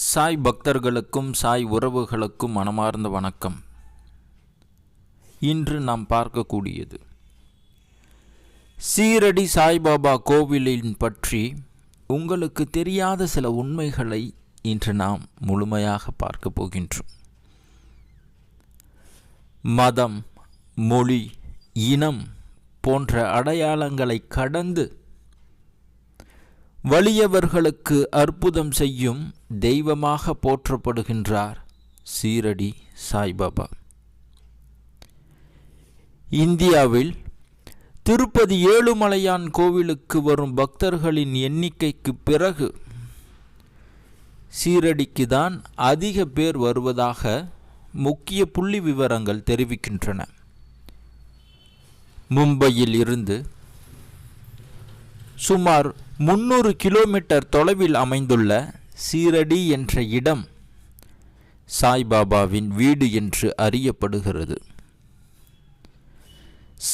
சாய் பக்தர்களுக்கும் சாய் உறவுகளுக்கும் மனமார்ந்த வணக்கம். இன்று நாம் பார்க்கக்கூடியது. சீரடி சாய்பாபா கோவிலின் பற்றி உங்களுக்கு தெரியாத சில உண்மைகளை இன்று நாம் முழுமையாக பார்க்க போகின்றோம். மதம் மொழி இனம் போன்ற அடையாளங்களை கடந்து வலியவர்களுக்கு அற்புதம் செய்யும் தெய்வமாக போற்றப்படுகின்றார் சீரடி சாய்பாபா. இந்தியாவில் திருப்பதி ஏழுமலையான் கோவிலுக்கு வரும் பக்தர்களின் எண்ணிக்கைக்கு பிறகு சீரடிக்கு தான் அதிக பேர் வருவதாக முக்கிய புள்ளி விவரங்கள் தெரிவிக்கின்றன. மும்பையில் இருந்து சுமார் முன்னூறு கிலோமீட்டர் தொலைவில் அமைந்துள்ள சீரடி என்ற இடம் சாய்பாபாவின் வீடு என்று அறியப்படுகிறது.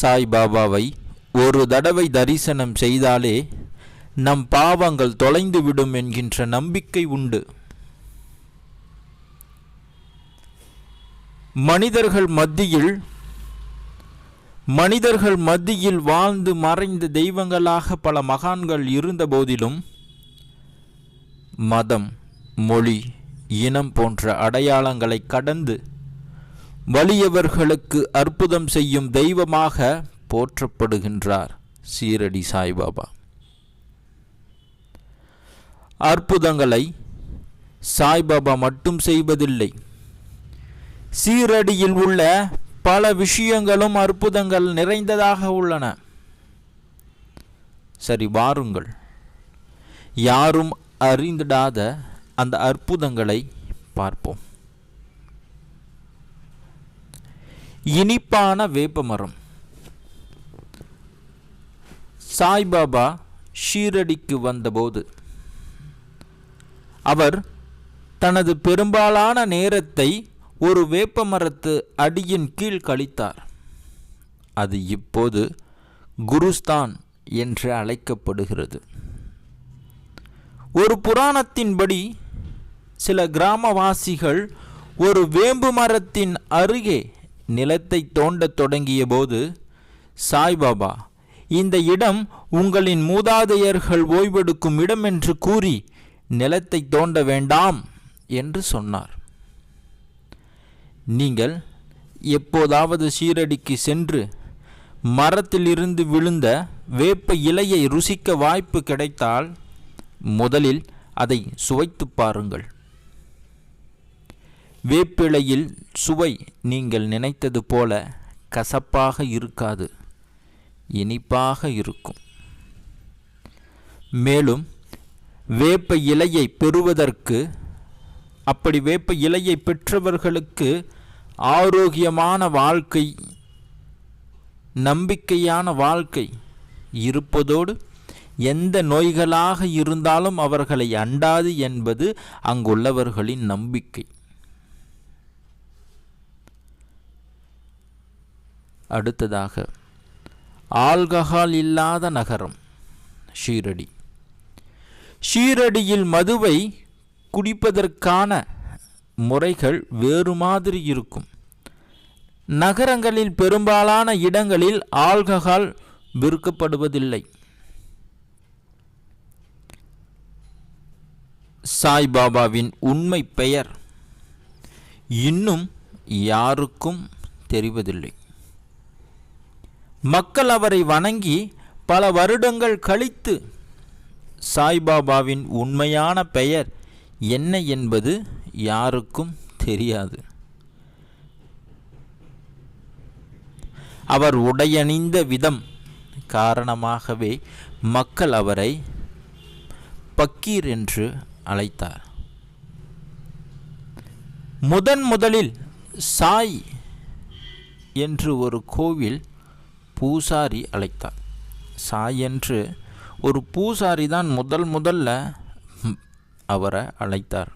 சாய்பாபாவை ஒரு தடவை தரிசனம் செய்தாலே நம் பாவங்கள் தொலைந்துவிடும் என்கின்ற நம்பிக்கை உண்டு. மனிதர்கள் மத்தியில் மனிதர்கள் மத்தியில் வாழ்ந்து மறைந்த தெய்வங்களாக பல மகான்கள் இருந்த போதிலும் மதம் மொழி இனம் போன்ற அடையாளங்களை கடந்து வலியவர்களுக்கு அற்புதம் செய்யும் தெய்வமாக போற்றப்படுகின்றார் சீரடி சாய்பாபா. அற்புதங்களை சாய்பாபா மட்டும் செய்வதில்லை. சீரடியில் உள்ள பல விஷயங்களும் அற்புதங்கள் நிறைந்ததாக உள்ளன. சரி வாருங்கள். யாரும் அறிந்திடாத அந்த அற்புதங்களை பார்ப்போம். இனிப்பான வேப்பமரம். சாய்பாபா ஷீரடிக்கு வந்தபோது அவர் தனது பெரும்பாலான நேரத்தை ஒரு வேப்பமரத்து அடியின் கீழ் கழித்தார். அது இப்போது குருஸ்தான் என்று அழைக்கப்படுகிறது. ஒரு புராணத்தின்படி சில கிராமவாசிகள் ஒரு வேம்பு மரத்தின் அருகே நிலத்தை தோண்டத் தொடங்கிய போது சாய்பாபா இந்த இடம் உங்களின் மூதாதையர்கள் ஓய்வெடுக்கும் இடம் என்று கூறி நிலத்தை தோண்ட வேண்டாம் என்று சொன்னார். நீங்கள் எப்போதாவது சீரடிக்கு சென்று மரத்திலிருந்து விழுந்த வேப்ப இலையை ருசிக்க வாய்ப்பு கிடைத்தால் முதலில் அதை சுவைத்து பாருங்கள். வேப்பிலையில் சுவை நீங்கள் நினைத்தது போல கசப்பாக இருக்காது இனிப்பாக இருக்கும். மேலும் வேப்ப இலையை பெறுவதற்கு அப்படி வேப்ப இலையை பெற்றவர்களுக்கு ஆரோக்கியமான வாழ்க்கை நம்பிக்கையான வாழ்க்கை இருப்பதோடு எந்த நோய்களாக இருந்தாலும் அவர்களை அண்டாது என்பது அங்குள்ளவர்களின் நம்பிக்கை. அடுத்ததாக ஆல்கஹால் இல்லாத நகரம் ஷீரடி. ஷீரடியில் மதுவை குடிப்பதற்கான முறைகள் வேறு மாதிரி இருக்கும். நகரங்களில் பெரும்பாலான இடங்களில் ஆல்கஹால் விற்கப்படுவதில்லை. சாய்பாபாவின் உண்மை பெயர் இன்னும் யாருக்கும் தெரிவதில்லை. மக்கள் அவரை வணங்கி பல வருடங்கள் கழித்து சாய்பாபாவின் உண்மையான பெயர் என்ன என்பது யாருக்கும் தெரியாது. அவர் உடையணிந்த விதம் காரணமாகவே மக்கள் அவரை பக்கீர் என்று அழைத்தார். முதன் முதலில் சாய் என்று ஒரு கோவில் பூசாரி அழைத்தார். சாய் என்று ஒரு பூசாரி தான் முதல் முதல்ல அவரை அழைத்தார்.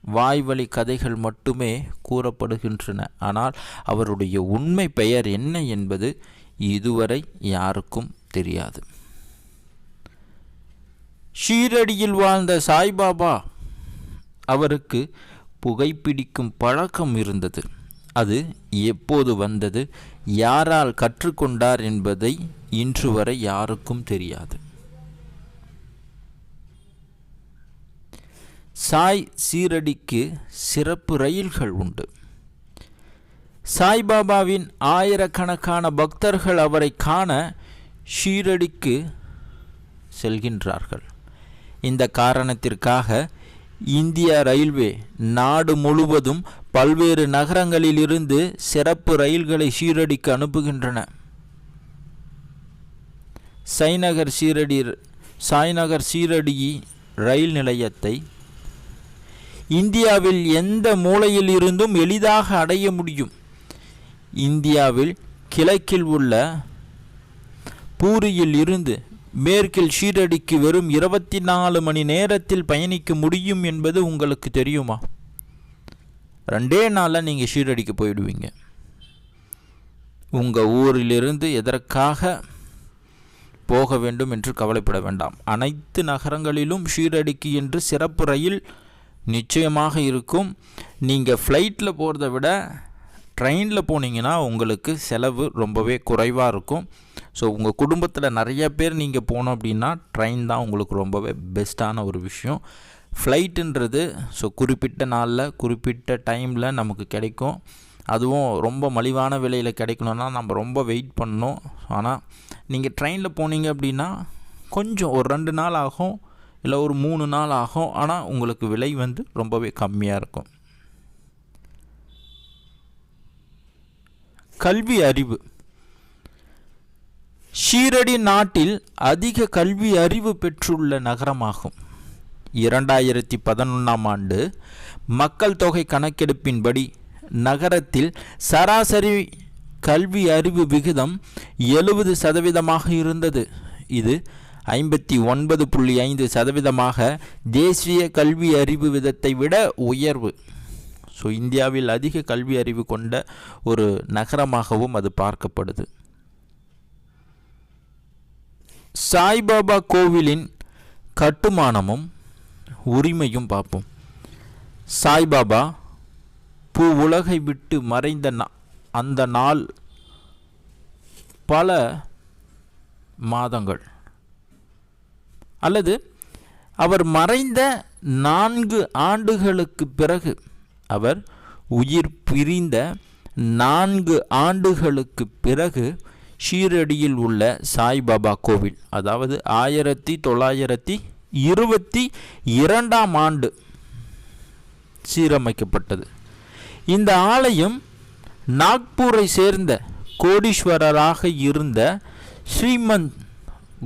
வாய்வழி கதைகள் மட்டுமே கூறப்படுகின்றன. ஆனால் அவருடைய உண்மை பெயர் என்ன என்பது இதுவரை யாருக்கும் தெரியாது. ஷீரடியில் வாழ்ந்த சாய்பாபா அவருக்கு புகைப்பிடிக்கும் பழக்கம் இருந்தது. அது எப்போது வந்தது? யாரால் கற்றுக்கொண்டார் என்பதை இன்று வரை யாருக்கும் தெரியாது. சாய் சீரடிக்கு சிறப்பு ரயில்கள் உண்டு. சாய்பாபாவின் ஆயிரக்கணக்கான பக்தர்கள் அவரை காண ஷீரடிக்கு செல்கின்றார்கள். இந்த காரணத்திற்காக இந்திய ரயில்வே நாடு முழுவதும் பல்வேறு நகரங்களிலிருந்து சிறப்பு ரயில்களை ஷீரடிக்கு அனுப்புகின்றன. சைநகர் சீரடி சாய்நகர் சீரடி ரயில் நிலையத்தை இந்தியாவில் எந்த மூலையில் இருந்தும் எளிதாக அடைய முடியும். இந்தியாவில் கிழக்கில் உள்ள பூரியில் இருந்து மேற்கில் ஷீரடிக்கு வெறும் இருபத்தி நாலு மணி நேரத்தில் பயணிக்க முடியும் என்பது உங்களுக்கு தெரியுமா? ரெண்டே நாளில் நீங்கள் ஷீரடிக்கு போயிடுவீங்க. உங்கள் ஊரிலிருந்து எதற்காக போக வேண்டும் என்று கவலைப்பட வேண்டாம். அனைத்து நகரங்களிலும் ஷீரடிக்கு என்று சிறப்பு ரயில் நிச்சயமாக இருக்கும். நீங்கள் ஃப்ளைட்டில் போகிறத விட ட்ரெயினில் போனீங்கன்னா உங்களுக்கு செலவு ரொம்பவே குறைவாக இருக்கும். ஸோ உங்கள் குடும்பத்தில் நிறைய பேர் நீங்கள் போனோம் அப்படின்னா ட்ரெயின் தான் உங்களுக்கு ரொம்பவே பெஸ்ட்டான ஒரு விஷயம். ஃப்ளைட்டுன்றது ஸோ குறிப்பிட்ட நாளில் குறிப்பிட்ட டைமில் நமக்கு கிடைக்கும். அதுவும் ரொம்ப மலிவான விலையில் கிடைக்கணுன்னா நம்ம ரொம்ப வெயிட் பண்ணணும். ஆனால் நீங்கள் ட்ரெயினில் போனீங்க அப்படின்னா கொஞ்சம் ஒரு ரெண்டு நாள் ஆகும். இல்லை ஒரு மூணு நாள் ஆகும் ஆனால் உங்களுக்கு விலை வந்து ரொம்பவே கம்மியாக இருக்கும். கல்வி அறிவு. ஷீரடி நாட்டில் அதிக கல்வி அறிவு பெற்றுள்ள நகரமாகும். இரண்டாயிரத்தி பதினொன்றாம் ஆண்டு மக்கள் தொகை கணக்கெடுப்பின்படி நகரத்தில் சராசரி கல்வி அறிவு விகிதம் எழுபது சதவீதமாக இருந்தது. இது ஐம்பத்தி ஒன்பது புள்ளி ஐந்து சதவீதமாக தேசிய கல்வி அறிவு விதத்தை விட உயர்வு. ஸோ இந்தியாவில் அதிக கல்வி அறிவு கொண்ட ஒரு நகரமாகவும் அது பார்க்கப்படுது. சாய்பாபா கோவிலின் கட்டுமானமும் உரிமையும் பார்ப்போம். சாய்பாபா பூ உலகை விட்டு மறைந்த அந்த நாள் பல மாதங்கள். அல்லது அவர் மறைந்த நான்கு ஆண்டுகளுக்கு பிறகு அவர் உயிர் பிரிந்த நான்கு ஆண்டுகளுக்கு பிறகு ஷீரடியில் உள்ள சாய்பாபா கோவில் அதாவது ஆயிரத்தி தொள்ளாயிரத்தி இருபத்தி இரண்டாம் ஆண்டு சீரமைக்கப்பட்டது. இந்த ஆலயம் நாக்பூரை சேர்ந்த கோடீஸ்வரராக இருந்த ஸ்ரீமந்த்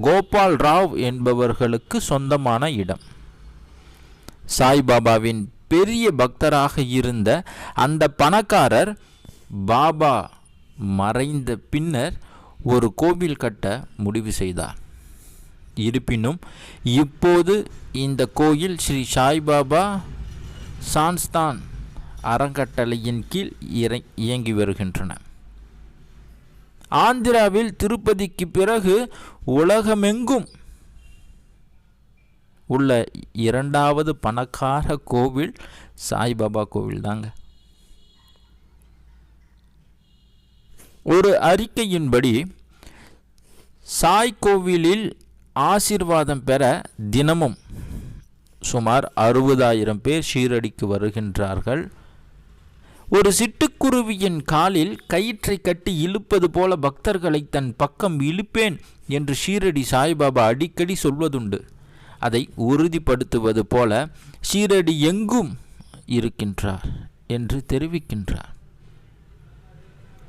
கோபால் ராவ் என்பவர்களுக்கு சொந்தமான இடம். சாய்பாபாவின் பெரிய பக்தராக இருந்த அந்த பணக்காரர் பாபா மறைந்த பின்னர் ஒரு கோவில் கட்ட முடிவு செய்தார். இருப்பினும் இப்போது இந்த கோயில் ஸ்ரீ சாய்பாபா சான்ஸ்தான் அறங்கட்டளையின் கீழ் இயங்கி வருகின்றன. ஆந்திராவில் திருப்பதிக்கு பிறகு உலகமெங்கும். உள்ள இரண்டாவது பணக்கார கோவில் சாய்பாபா கோவில் தாங்க ஒரு அறிக்கையின்படி சாய் கோவிலில் ஆசிர்வாதம் பெற தினமும் சுமார் அறுபதாயிரம் பேர் ஷீரடிக்கு வருகின்றார்கள். ஒரு சிட்டுக்குருவியின் காலில் கயிற்றை கட்டி இழுப்பது போல பக்தர்களை தன் பக்கம் இழுப்பேன் என்று ஷீரடி சாய்பாபா அடிக்கடி சொல்வதுண்டு. அதை உறுதிப்படுத்துவது போல ஷீரடி எங்கும் இருக்கின்றார் என்று தெரிவிக்கின்றார்.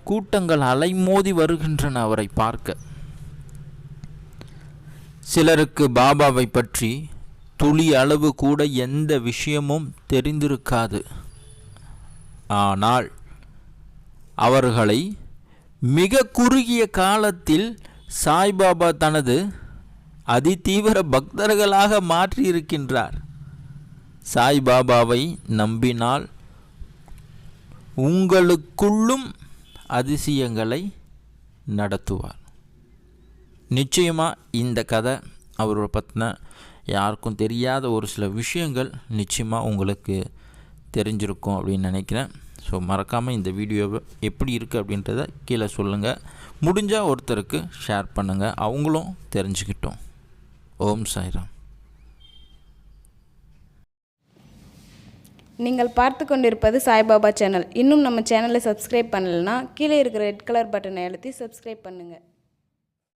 கூட்டங்கள் அலைமோதி வருகின்றன அவரை பார்க்க. சிலருக்கு பாபாவை பற்றி துளி அளவு கூட எந்த விஷயமும் தெரிந்திருக்காது. ஆனால் அவர்களை மிக குறுகிய காலத்தில் சாய்பாபா தனது அதிதீவிர பக்தர்களாக மாற்றியிருக்கின்றார். சாய்பாபாவை நம்பினால் உங்களுக்குள்ளும் அதிசயங்களை நடத்துவார். நிச்சயமாக இந்த கதை அவரை பற்றின யாருக்கும் தெரியாத ஒரு சில விஷயங்கள் நிச்சயமாக உங்களுக்கு தெரிஞ்சிருக்கும் அப்படின்னு நினைக்கிறேன். ஸோ மறக்காமல் இந்த வீடியோவை எப்படி இருக்குது அப்படின்றத கீழே சொல்லுங்கள் முடிஞ்சால் ஒருத்தருக்கு ஷேர் பண்ணுங்கள் அவங்களும் தெரிஞ்சுக்கிட்டோம். ஓம் சாய்ராம். நீங்கள் பார்த்து கொண்டிருப்பது சாய்பாபா சேனல். இன்னும் நம்ம சேனலை சப்ஸ்கிரைப் பண்ணலைன்னா கீழே இருக்கிற ரெட் கலர் பட்டனை அழுத்தி சப்ஸ்கிரைப் பண்ணுங்கள்